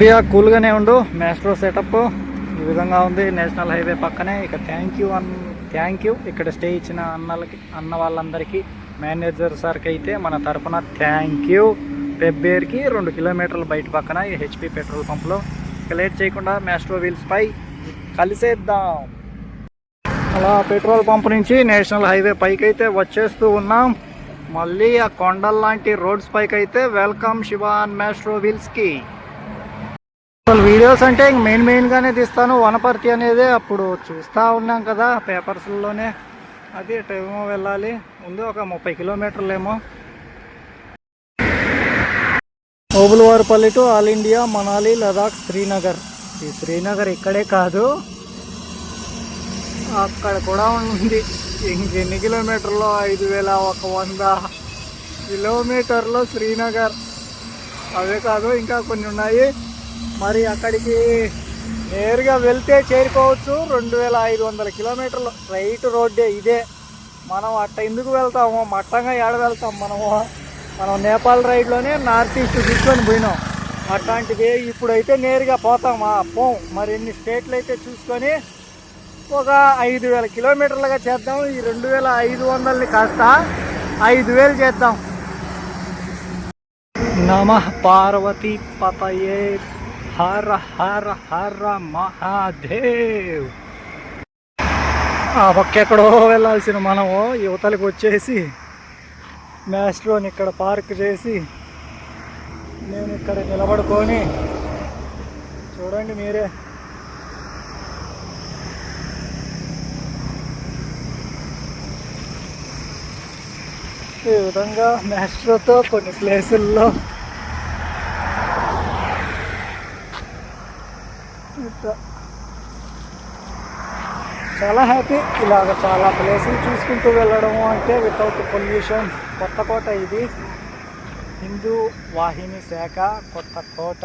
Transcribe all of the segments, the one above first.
సూర్య కూల్గానే ఉండు. Maestro setup ఈ విధంగా ఉంది. నేషనల్ హైవే పక్కనే. ఇక థ్యాంక్ యూ అన్ థ్యాంక్ యూ ఇక్కడ స్టే ఇచ్చిన అన్నలకి అన్న వాళ్ళందరికీ మేనేజర్ సార్కి అయితే మన తరపున థ్యాంక్ యూ పెబ్బేర్కి రెండు కిలోమీటర్ల బయట పక్కన ఈ హెచ్పి పెట్రోల్ పంప్లో. ఇక లేట్ చేయకుండా మ్యాస్ట్రో వీల్స్ పై కలిసేద్దాం. అలా పెట్రోల్ పంప్ నుంచి నేషనల్ హైవే పైకి అయితే వచ్చేస్తూ ఉన్నాం. మళ్ళీ ఆ కొండల్లాంటి రోడ్స్ పైకి అయితే వెల్కమ్ శివాన్ మ్యాస్ట్రో వీల్స్కి అసలు వీడియోస్ అంటే ఇంక మెయిన్ మెయిన్గానే తీస్తాను. వనపర్తి అనేది అప్పుడు చూస్తూ ఉన్నాం కదా పేపర్స్లోనే. అది టైమ్ వెళ్ళాలి. ముందు ఒక ముప్పై కిలోమీటర్లేమో. Obulavaripalli to all India Manali Ladakh Srinagar. ఈ శ్రీనగర్ ఇక్కడే కాదు. అక్కడ కూడా ఉంది. ఇంకెన్ని కిలోమీటర్లు? ఐదు వేల ఒక వంద కిలోమీటర్లు శ్రీనగర్. అవే కాదు ఇంకా కొన్ని ఉన్నాయి. మరి అక్కడికి నేరుగా వెళ్తే చేరుకోవచ్చు. రెండు వేల ఐదు వందల కిలోమీటర్లు రైట్ రోడ్డే ఇదే. మనం అట్ట ఎందుకు వెళ్తాము మట్టంగా ఏడ వెళ్తాం మనము? మనం నేపాల్ రైడ్లోనే నార్త్ ఈస్ట్ తీసుకొని పోయినాం. అట్లాంటిది ఇప్పుడైతే నేరుగా పోతామా పోం. మరి ఎన్ని స్టేట్లు అయితే చూసుకొని ఒక ఐదు వేల కిలోమీటర్లుగా చేద్దాం. ఈ రెండు వేల ఐదు వందలని కాస్త ఐదు వేలు చేద్దాం. నమ పార్వతి పతయే హర హర హర మహాదేవ్. ఆ పక్క ఎక్కడో వెళ్ళాల్సిన మనము యువతలకు వచ్చేసి మ్యాస్ట్రోని ఇక్కడ పార్క్ చేసి నేను ఇక్కడ నిలబడుకొని చూడండి మీరే. ఈ విధంగా మ్యాస్ట్రోతో కొన్ని ప్లేసుల్లో చాలా హ్యాపీ ఇలాగ చాలా ప్లేసులు చూసుకుంటూ వెళ్ళడం అంటే వితౌట్ పొల్యూషన్ కొత్త కోట ఇది. హిందూ వాహిని శాఖ కొత్త కోట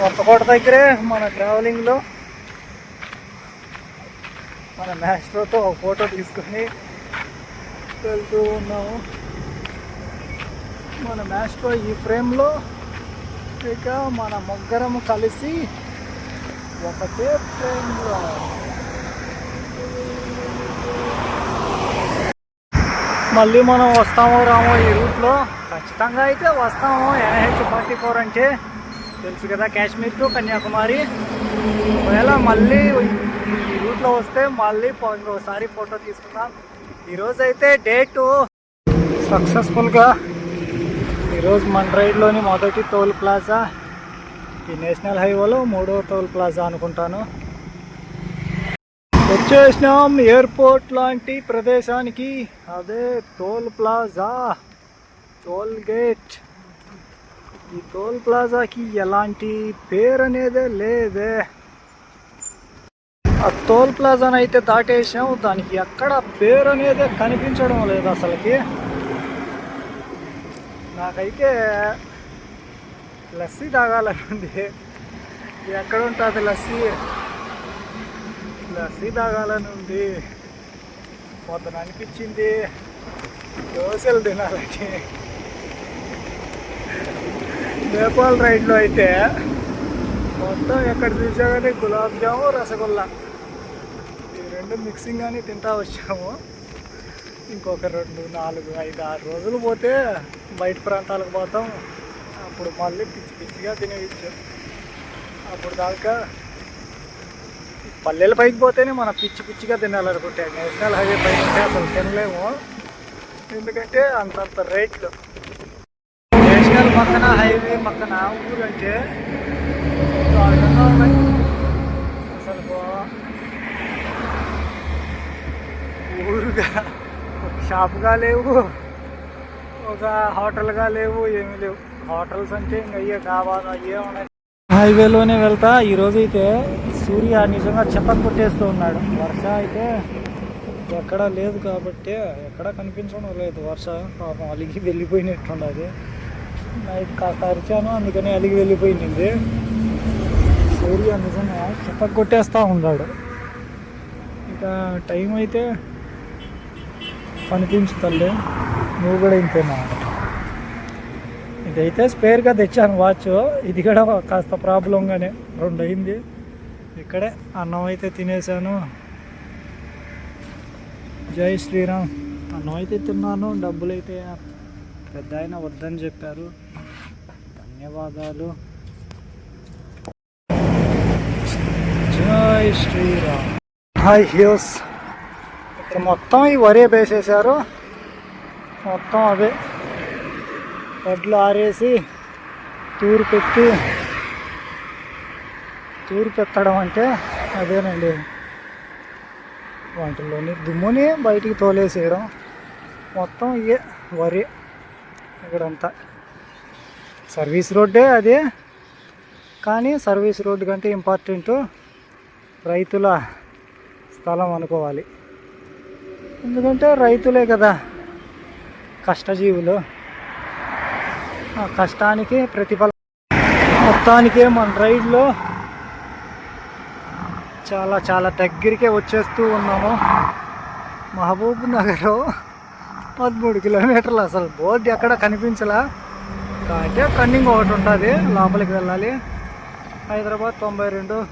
కొత్త కోట దగ్గరే మన ట్రావెలింగ్లో మన మ్యాస్ట్రోతో ఒక ఫోటో తీసుకొని వెళ్తూ ఉన్నాము. మన మ్యాస్ట్రో ఈ ఫ్రేమ్లో ఇక మన ముగ్గురం కలిసి ఒకటే ఫ్రేమ్లో మళ్ళీ మనం వస్తామో రామో ఈ రూట్లో ఖచ్చితంగా అయితే వస్తాము. ఎన్హెచ్ ఫార్టీ ఫోర్ అంటే తెలుసు కదా కాశ్మీర్ టు కన్యాకుమారి. ఒకవేళ మళ్ళీ ఈ రూట్లో వస్తే మళ్ళీ ఇంకోసారి ఫోటో తీసుకుందాం. ఈరోజు అయితే డేటు సక్సెస్ఫుల్గా ఈరోజు మన రైడ్లోని మొదటి టోల్ ప్లాజా. ఈ నేషనల్ హైవేలో మూడో టోల్ ప్లాజా అనుకుంటాను. వచ్చేసినాం ఎయిర్పోర్ట్ లాంటి ప్రదేశానికి. అదే టోల్ ప్లాజా. Toll gate. ఈ టోల్ ప్లాజాకి ఎలాంటి పేరు అనేదే లేదే. ఆ టోల్ ప్లాజాని అయితే దాటేసాం దానికి ఎక్కడ పేరు అనేదే కనిపించడం లేదు అసలుకి. నాకైతే లస్సీ తాగాలని ఉంది ఎక్కడ ఉంటుంది లస్సీ? లస్సీ తాగాలని ఉంది పొద్దున అనిపించింది. దోశలు తినాలని. నేపాల్ రైడ్లో అయితే మొత్తం ఎక్కడ చూసా కానీ గులాబ్ జాము రసగుల్లా. ఈ రెండు మిక్సింగ్ అని తింటా వచ్చాము. ఇంకొక రెండు నాలుగు ఐదు ఆరు రోజులు పోతే బయట ప్రాంతాలకు పోతాం. అప్పుడు మళ్ళీ పిచ్చి పిచ్చిగా తినేయచ్చు. అప్పుడు దాకా పల్లెల పైకి పోతేనే మనం పిచ్చి పిచ్చిగా తినాలనుకుంటే నేషనల్ హైవే పైకి ఉంటే అసలు తినలేము. ఎందుకంటే అంతంత రేట్లు. నేషనల్ పక్కన హైవే పక్కన ఊరు అంటే అసలు బా- ఊరుగా. షాప్గా లేవు. ఒక హోటల్గా లేవు ఏమీ లేవు. హోటల్స్ అంటే ఇంకా అయ్యే డాబాలు అయ్యే ఉన్నాయి. హైవేలోనే వెళ్తా. ఈరోజు అయితే సూర్య నిజంగా చెప్పక కొట్టేస్తూ ఉన్నాడు. వర్ష అయితే ఎక్కడా లేదు కాబట్టి ఎక్కడా కనిపించడం లేదు. వర్ష పాపం అలిగి వెళ్ళిపోయినట్టున్నది. నైట్ కాస్త అరిచాను అందుకని అలిగి వెళ్ళిపోయింది. సూర్య నిజంగా చెప్పక కొట్టేస్తూ ఉన్నాడు. ఇక టైం అయితే కనిపించుతలే నువ్వు కూడా ఇంతేనా ఇదైతే స్పేర్గా తెచ్చాను వాచ్ ఇది కూడా కాస్త ప్రాబ్లంగానే రెండు అయింది. ఇక్కడే అన్నం అయితే తినేసాను. జై శ్రీరామ్. అన్నం అయితే తిన్నాను డబ్బులు అయితే పెద్ద ఆయన వద్దని చెప్పారు. ధన్యవాదాలు. జై శ్రీరామ్. హాయ్ హ్యూస్ ఇక్కడ మొత్తం ఈ వరే వేసేసారు. మొత్తం అవే. వడ్లు ఆరేసి తూరు పెట్టి తూరు పెట్టడం అంటే అదేనండి. వాటిలోని దుమ్ముని బయటికి తోలేసేయడం. మొత్తం ఇవే వరి ఇక్కడంతా. సర్వీస్ రోడ్డే అదే. కానీ సర్వీస్ రోడ్డు కంటే ఇంపార్టెంట్ రైతుల స్థలం అనుకోవాలి. ఎందుకంటే రైతులే కదా. కష్టజీవులు. ఆ కష్టానికి ప్రతిఫలం. మొత్తానికి మన రైడ్లో చాలా చాలా దగ్గరికే వచ్చేస్తూ ఉన్నాము. మహబూబ్ నగర్ పదమూడు కిలోమీటర్లు అసలు బోర్డు ఎక్కడ కనిపించలా? అంటే కన్నింగ్ ఒకటి ఉంటుంది లోపలికి వెళ్ళాలి. హైదరాబాద్ తొంభై రెండు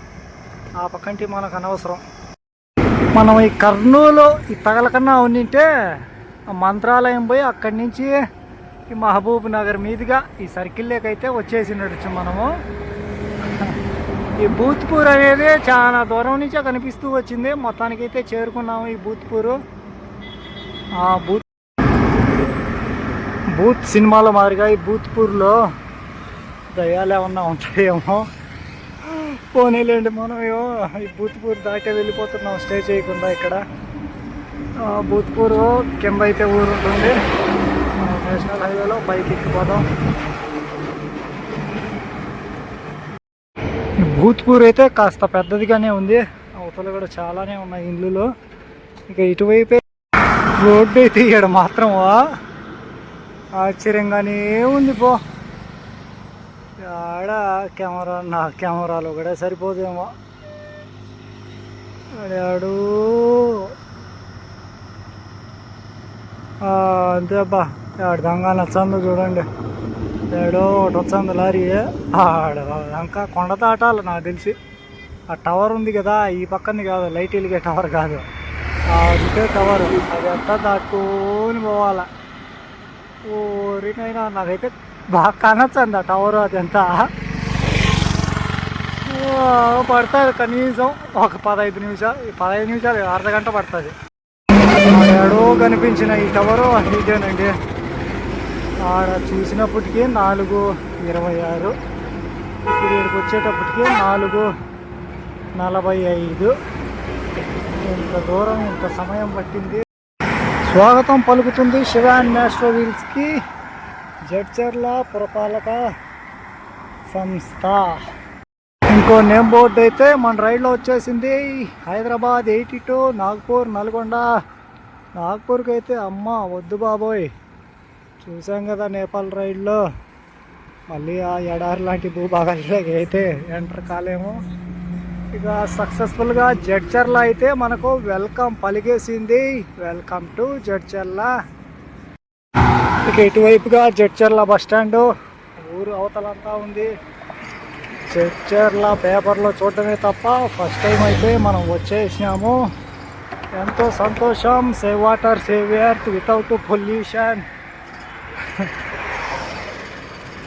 ఆ పక్కంటి మనకు అనవసరం. మనం ఈ కర్నూలు ఈ తగలకన్నా ఉండింటే మంత్రాలయం పోయి అక్కడి నుంచి ఈ మహబూబ్ నగర్ మీదుగా ఈ సర్కిల్లోకి అయితే వచ్చేసి మనము. ఈ భూత్పూర్ అనేది చాలా దూరం నుంచే కనిపిస్తూ వచ్చింది. మొత్తానికైతే చేరుకున్నాము ఈ భూత్పూరు ఆ భూత్ భూత్ సినిమాల మాదిరిగా ఈ భూత్పూర్లో దయ్యాలు ఏమన్నా ఉంటాయేమో. పోనీలేండి మనం ఏమో ఈ భూత్పూర్ దాకా వెళ్ళిపోతున్నాం. స్టే చేయకుండా ఇక్కడ. ఆ, భూత్పూర్ ఊరు ఉంటుంది. నేషనల్ హైవేలో బైక్ ఎక్కిపోతాం. భూత్పూర్ అయితే కాస్త పెద్దదిగానే ఉంది. అవతల కూడా చాలానే ఉన్నాయి ఇండ్లు ఇక ఇటువైపే రోడ్డు అయితే ఇక్కడ మాత్రం ఆశ్చర్యంగానే ఉంది పో. ఆడ కెమెరా నా కెమెరాలు కూడా సరిపోదేమో. ఆడాడు అంతే అబ్బా. ఆడ దొంగ నచ్చందో చూడండి. ఏడో ఒకటి వచ్చింది లారీ. ఆడ ఇంకా కొండ దాటాలి నాకు తెలిసి. ఆ టవర్ ఉంది కదా ఈ పక్కన కాదు లైట్ వెలిగే టవర్ కాదు. ఆ టవర్. అది అంతా దాటుకొని పోవాల. ఊరినైనా నాకైతే బాగా కనొచ్చండి ఆ టవర్ అది ఓ, పడుతుంది కనీసం ఒక పదహైదు నిమిషాలు. పదహైదు నిమిషాలు అర్ధ గంట పడుతుంది. ఎడో కనిపించిన ఈ టవరు. ఇదేనండి. ఆడ చూసినప్పటికీ నాలుగు ఇరవై ఆరు. ఇప్పుడు ఇక్కడికి వచ్చేటప్పటికి నాలుగు నలభై ఐదు. ఇంత దూరం ఇంత సమయం పట్టింది. స్వాగతం పలుకుతుంది శివాన్ మ్యాస్ట్రో వీల్స్కి. జడ్చర్ల పురపాలక సంస్థ. ఇంకో నేమ్ బోర్డు అయితే మన రైల్లో వచ్చేసింది. Hyderabad eighty two Nagpur Nalgonda. నాగ్పూర్కి అయితే అమ్మ వద్దు బాబోయ్. చూసాం కదా నేపాల్ రైడ్లో మళ్ళీ ఆ ఎడారి లాంటి భూభాగాలకి అయితే ఎంటర్ కాలేము. ఇక సక్సెస్ఫుల్గా జడ్చర్ల అయితే మనకు వెల్కమ్ పలిగేసింది వెల్కమ్ టు జడ్చర్ల. ఇక ఇటువైపుగా జడ్చర్ల బస్ స్టాండ్ ఊరు అవతలంతా ఉంది. జడ్చర్ల పేపర్లో చూడటమే తప్ప ఫస్ట్ టైం అయితే మనం వచ్చేసినాము. ఎంతో సంతోషం. Save water save earth without pollution.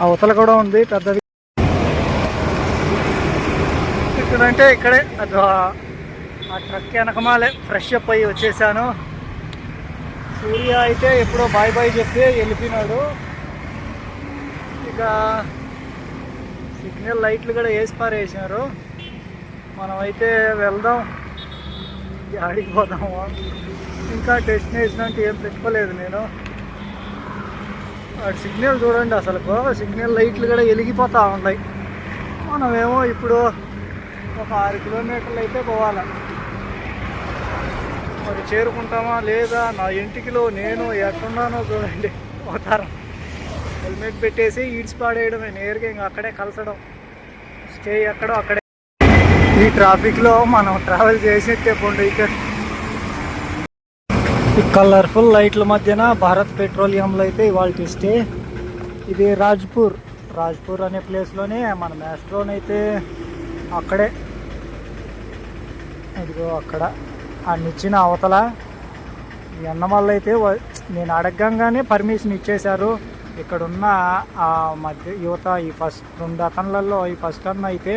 అవతల కూడా ఉంది పెద్దది. ఇక్కడంటే ఇక్కడే అది ఆ- ట్రక్ వెనకమాలే ఫ్రెష్ అప్ అయ్యి వచ్చేసాను. సూర్య అయితే ఎప్పుడో బాయ్ బాయ్ చెప్పి వెళ్ళిపోయినాడు. ఇక సిగ్నల్ లైట్లు కూడా వేసి పారేసినారు. మనం అయితే వెళ్దాం. ఆడికి పోదాము? ఇంకా డెస్టినేషన్ అంటే ఏం పెట్టుకోలేదు నేను. ఆ సిగ్నల్ చూడండి అసలు సిగ్నల్ లైట్లు కూడా వెలిగిపోతూ ఉన్నాయి. మనమేమో ఇప్పుడు ఒక ఆరు కిలోమీటర్లు అయితే పోవాలి. మరి చేరుకుంటామా లేదా? నా ఇంటికిలో నేను ఎక్కడున్నానో చూడండి. పోతారం? హెల్మెట్ పెట్టేసి ఈడ్చి పాడేయడమే నేరుగా ఇంకా అక్కడే కలసడం. స్టే ఎక్కడో అక్కడే. ఈ ట్రాఫిక్లో మనం ట్రావెల్ చేసేట్టే పండు ఇక్కడ ఈ కలర్ఫుల్ లైట్ల మధ్యన భారత్ పెట్రోలియంలో అయితే ఇవాళ స్టే ఇది రాజ్పూర్. రాజ్పూర్ అనే ప్లేస్లోనే మన మ్యాస్ట్రోనైతే అక్కడే. ఇదిగో అక్కడ. ఆ నిచ్చిన అవతల. ఈ అన్నమల్ల అయితే నేను అడగంగానే పర్మిషన్ ఇచ్చేశారు. ఇక్కడున్న ఆ మధ్య యువత ఈ ఫస్ట్ రెండు అతనులలో ఈ ఫస్ట్ అన్న అయితే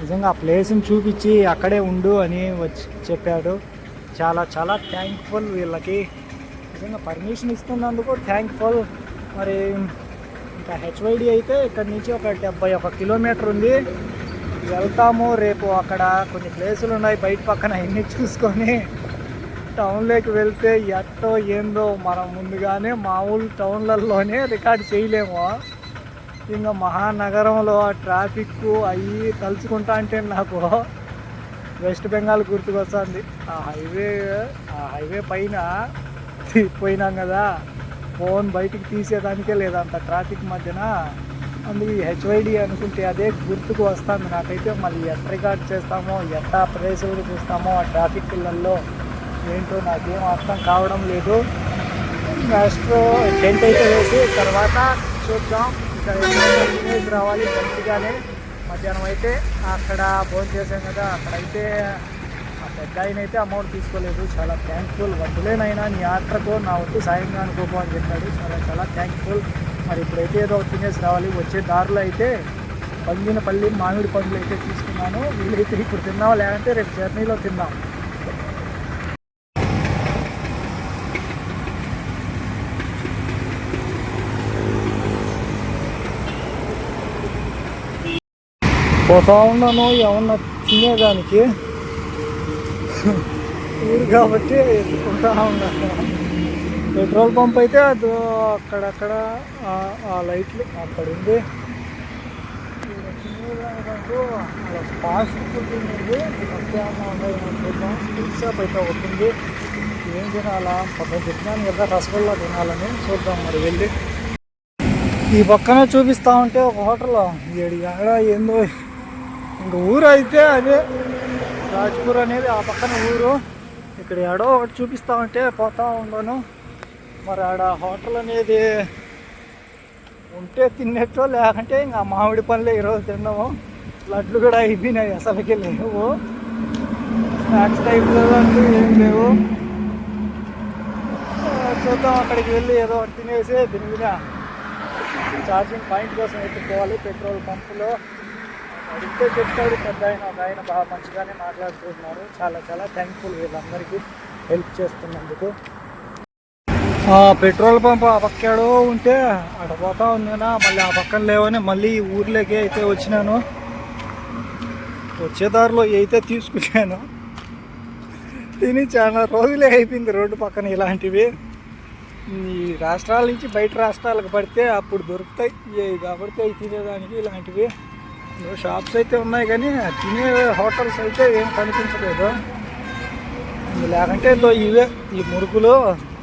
నిజంగా ఆ ప్లేస్ని చూపించి అక్కడే ఉండు అని వచ్చి చెప్పాడు. చాలా చాలా థ్యాంక్ఫుల్ వీళ్ళకి. నిజంగా పర్మిషన్ ఇస్తున్నందుకు థ్యాంక్ఫుల్ మరి ఇంకా హెచ్వైడి అయితే ఇక్కడ నుంచి ఒక డెబ్బై ఒక కిలోమీటర్ ఉంది. వెళ్తాము రేపు అక్కడ. కొన్ని ప్లేసులు ఉన్నాయి బయట పక్కన అన్ని చూసుకొని టౌన్లోకి వెళ్తే ఎట్టో ఏందో మనం ముందుగానే మామూలు టౌన్లలోనే రికార్డ్ చేయలేము. ఇంకా మహానగరంలో ఆ ట్రాఫిక్ అవి తలుచుకుంటా అంటే నాకు వెస్ట్ బెంగాల్ గుర్తుకొస్తుంది. ఆ హైవే ఆ హైవే పైన పోయినాం కదా ఫోన్ బయటికి తీసేదానికే లేదు అంత ట్రాఫిక్ మధ్యన. అందుకు హెచ్వైడి అనుకుంటే అదే గుర్తుకు వస్తుంది నాకైతే. మళ్ళీ ఎట్ట రికార్డ్ చేస్తామో ఎట్టా ప్రదేశాలు చూస్తామో ఆ ట్రాఫిక్లలో ఏంటో నాకేం అర్థం కావడం లేదు. నెక్స్ట్ టెంట్ అయితే వేసి తర్వాత చూద్దాం. ఇక్కడ రావాలి మంచిగానే. మధ్యాహ్నం అయితే అక్కడ ఫోన్ చేసాం కదా అక్కడైతే ఆ పెద్ద ఆయన అయితే అమౌంట్ తీసుకోలేదు. చాలా థ్యాంక్ఫుల్ వద్దులేనైనా నీ యాత్రకు నా వద్దు సాయంగా అనుకోపో అని చెప్పాడు. చాలా చాలా థ్యాంక్ఫుల్ మరి ఇప్పుడైతే ఏదో తినేసి రావాలి. వచ్చే దారిలో అయితే పంగిన పల్లి మామిడి పండ్లు అయితే తీసుకున్నాను. వీలైతే ఇప్పుడు తిన్నాం లేదంటే రేపు జర్నీలో తిన్నాం పోతా ఉన్నాను ఏమన్నా తినేదానికి ఊరు కాబట్టి ఎత్తుకుంటా ఉన్నాను పెట్రోల్ పంప్ అయితే అది అక్కడక్కడ ఆ- లైట్లు అక్కడ ఉంది. ఈడ అలా ఫాస్ట్ ఫుడ్ ఉంది చూద్దాం స్వీట్ షాప్ అయితే ఒకటి ఉంది ఏం తినాలా పక్కన చెప్పినాను కదా రసగుల్లా తినాలని చూద్దాం మరి వెళ్ళి ఈ పక్కన చూపిస్తా ఉంటే ఒక హోటల్ ఏడు ఎక్కడ ఏందో ఇంకా ఊరు అయితే అదే రాజ్పూర్ అనేది ఆ పక్కన ఊరు. ఇక్కడ ఎడో ఒకటి చూపిస్తా ఉంటే పోతా ఉండను. మరి ఆడ హోటల్ అనేది ఉంటే తిన్నట్టు లేకుంటే ఇంకా మామిడి పనులే ఈరోజు తిన్నాము. లడ్లు కూడా అయిపోయినాయి అసలుకి లేవు. స్నాక్స్ టైప్లో అంటూ ఏం లేవు. చూద్దాం అక్కడికి వెళ్ళి ఏదో ఒకటి తినేసి తిరిగినా ఛార్జింగ్ పాయింట్ కోసం ఎత్తుకోవాలి పెట్రోల్ పంపులో. అడిగితే చెప్తాడు పెద్ద ఆయన ఒక ఆయన బాగా మంచిగానే మాట్లాడుతున్నారు. చాలా చాలా థ్యాంక్ఫుల్ వీళ్ళందరికీ హెల్ప్ చేస్తున్నందుకు. పెట్రోల్ పంప్ ఆ పక్కడో ఉంటే అక్కడ పోతా ఉందినా మళ్ళీ ఆ పక్కన లేవని మళ్ళీ ఈ ఊర్లోకి అయితే వచ్చినాను. వచ్చే దారిలో అయితే తీసుకున్నాను. తిని చాలా రోజులే అయిపోయింది రోడ్డు పక్కన ఇలాంటివి. ఈ రాష్ట్రాల నుంచి బయట రాష్ట్రాలకు పడితే అప్పుడు దొరుకుతాయి ఇవి కాబట్టి అవి తినేదానికి ఇలాంటివి. షాప్స్ అయితే ఉన్నాయి కానీ తినే హోటల్స్ అయితే ఏం కనిపించలేదు. లేకంటే ఇదో ఇవే ఈ మురుకులు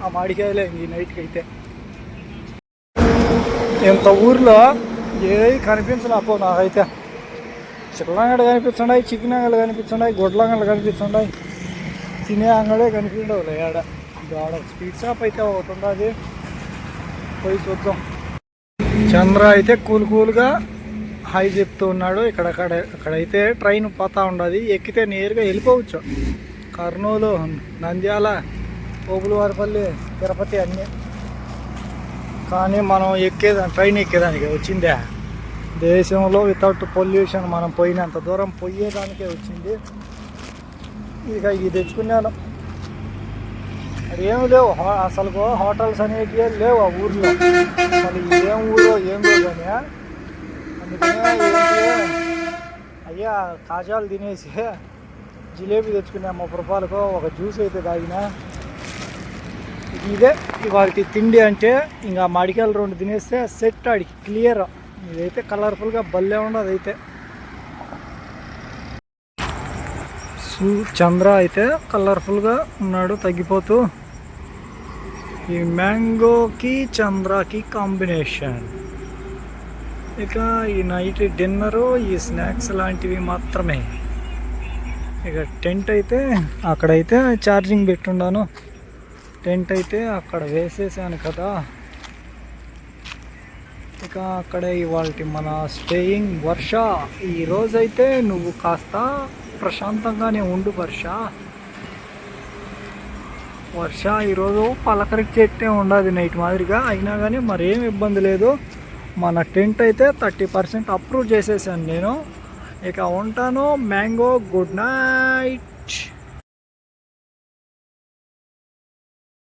ఆ మాడికాయలే ఈ నైట్కి అయితే. ఇంత ఊర్లో ఏవి కనిపించలే అప్పో నాకైతే. చిల్లంగడు కనిపిస్తున్నాయి చికెన్ అంగళ్ళు కనిపిస్తున్నాయి గొడ్లంగళ్ళు కనిపిస్తున్నాయి తినే అంగడే కనిపించవు ఆడ. ఆడ స్వీట్ షాప్ అయితే ఒకటి ఉండదు. పోయి చూద్దాం. చంద్ర అయితే కూల్ కూల్గా హై చెప్తూ ఉన్నాడు. ఇక్కడ అక్కడ అక్కడైతే ట్రైన్ పోతా ఉండదు. ఎక్కితే నేరుగా వెళ్ళిపోవచ్చు. కర్నూలు నంద్యాల ఓబులవారిపల్లి తిరుపతి అన్నీ. కానీ మనం ఎక్కేదాన్ని ట్రైన్ ఎక్కేదానికి వచ్చిందే. దేశంలో వితౌట్ పొల్యూషన్ మనం పోయినంత దూరం పోయేదానికే వచ్చింది. ఇక ఇది తెచ్చుకున్నాను. ఏమి లేవు. అసలు హోటల్స్ అనేటివి లేవు ఆ ఊర్లో. మళ్ళీ ఏం ఊరో ఏందో కానీ అయ్యా కాజాలు తినేసి జిలేబీ తెచ్చుకున్నా ముప్పై రూపాయలకు ఒక జ్యూస్ అయితే తాగినా. ఇదే వారికి తిండి అంటే ఇంకా మాడికాయలు రెండు తినేస్తే సెట్ ఆడికి క్లియర్. ఇదైతే కలర్ఫుల్గా భలే ఉండదు అయితే. సు చంద్ర అయితే కలర్ఫుల్గా ఉన్నాడు తగ్గిపోతూ. ఈ మ్యాంగోకి చంద్రకి కాంబినేషన్. ఇక ఈ నైట్ డిన్నరు ఈ స్నాక్స్ లాంటివి మాత్రమే. ఇక టెంట్ అయితే అక్కడైతే ఛార్జింగ్ పెట్టుండాను. టెంట్ అయితే అక్కడ వేసేసాను కదా. ఇక అక్కడే ఇవాళ మన స్టేయింగ్ వర్ష. ఈరోజైతే నువ్వు కాస్త ప్రశాంతంగానే ఉండు వర్ష. వర్ష ఈరోజు పలకరించేట్టే ఉండదు నైట్ మాదిరిగా. అయినా కానీ మరేం ఇబ్బంది లేదు. మన టెంట్ అయితే థర్టీ పర్సెంట్ అప్రూవ్ చేసేసాను నేను. ఇక ఉంటాను. Mango good night.